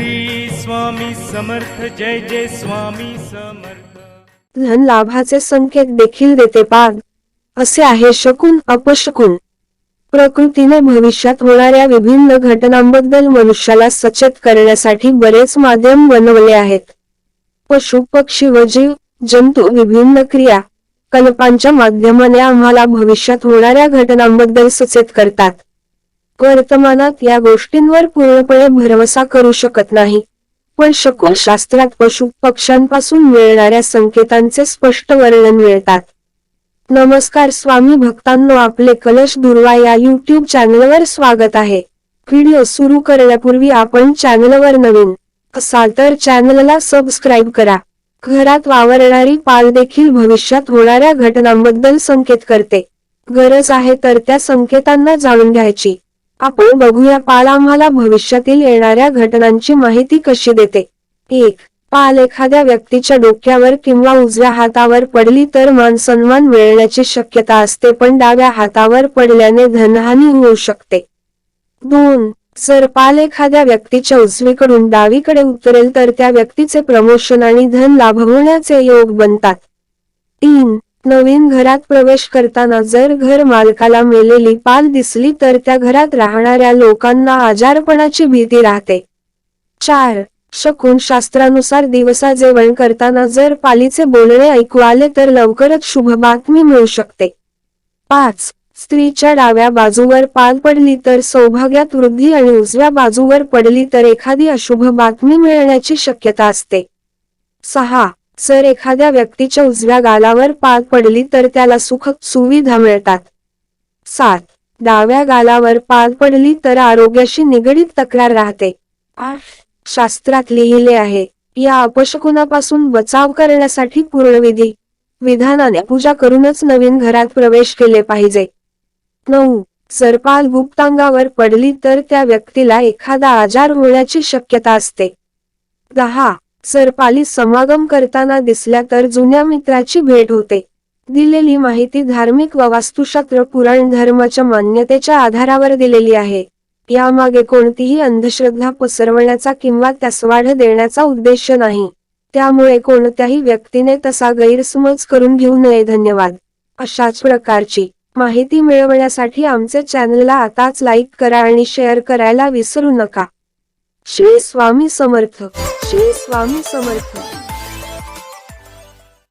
श्री स्वामी समर्थ जय जय स्वामी समर्थ. धन लाभाचे संकेत देखील देते पाग असे आहे शकून अपशकून. प्रकृतीने भविष्यात होणाऱ्या विभिन्न घटनांबद्दल मनुष्याला सचेत करण्यासाठी बरेच माध्यम बनवले आहेत. पशु पक्षी व जीव जंतू विभिन्न क्रिया कल्पांच्या माध्यमाने आम्हाला भविष्यात होणाऱ्या घटनांबद्दल सचेत करतात. वर्तमानात या गोष्टींवर पूर्णपणे भरवसा करू शकत नाही. पण शकून शास्त्रात पशु पक्ष्यांपासून मिळणाऱ्या संकेतांचे स्पष्ट वर्णन मिळतात. नमस्कार स्वामी भक्तांनो आपले कलश दुर्वा या युट्यूब चॅनलवर स्वागत आहे. व्हिडिओ सुरू करण्यापूर्वी आपण चॅनलवर नवीन असाल तर चॅनलला सबस्क्राईब करा. घरात वावरणारी पाल देखील भविष्यात होणाऱ्या घटनांबद्दल संकेत करते. गरज आहे तर त्या संकेतांना जाणून घ्यायची. आपण बघूया पाल आम्हाला भविष्यातील येणाऱ्या घटनांची माहिती कशी देते. एक पाल एखाद्या व्यक्तीच्या डोक्यावर किंवा उजव्या हातावर पडली तर मान सन्मान मिळण्याची शक्यता असते पण डाव्या हातावर पडल्याने धनहानी होऊ शकते. दोन जर पाल एखाद्या व्यक्तीच्या उजवीकडून डावीकडे उतरेल तर त्या व्यक्तीचे प्रमोशन आणि धन लाभ होण्याचे योग बनतात. तीन नवीन घरात प्रवेश करताना जर घर मालकाला मेलेली पाल दिसली तर त्या घरात राहणाऱ्या लोकांना आजारपणाची भीती राहते. चार. शकून शास्त्रानुसार दिवसा जेवण करताना जर पालीचे बोलणे ऐकू आले तर लवकरच शुभ बातमी मिळू शकते. पाच. स्त्रीच्या डाव्या बाजूवर पाल पडली तर सौभाग्यात वृद्धी आणि उजव्या बाजूवर पडली तर एखादी अशुभ बातमी मिळण्याची शक्यता असते. सहा. जर एखाद्या व्यक्तीच्या उजव्या गालावर पाद पडली तर त्याला सुख सुविधा मिळतात. सात. डाव्या गालावर पाद पडली तर आरोग्याशी निगडीत तक्रार राहते. शास्त्रात लिहिले आहे या अपशकुनापासून बचाव करण्यासाठी पूर्णविधी विधानाने पूजा करूनच नवीन घरात प्रवेश केले पाहिजे. नऊ. सरपाल गुप्तांगावर पडली तर त्या व्यक्तीला एखादा आजार होण्याची शक्यता असते. दहा. सरपाली समागम करताना दिसल्या तर जुन्या मित्राची भेट होते. दिलेली माहिती धार्मिक व वास्तुशास्त्र पुराण धर्माच्या मान्यतेच्या आधारावर दिलेली आहे. यामागे कोणतीही अंधश्रद्धा पसरवण्याचा किंवा त्यास वाढ देण्याचा उद्देश नाही. त्यामुळे कोणत्याही व्यक्तीने तसा गैरसमज करून घेऊ नये. धन्यवाद. अशाच प्रकारची माहिती मिळवण्यासाठी आमचे चॅनलला आताच लाईक करा आणि शेअर करायला विसरू नका. श्री स्वामी समर्थ. श्री स्वामी समर्थ.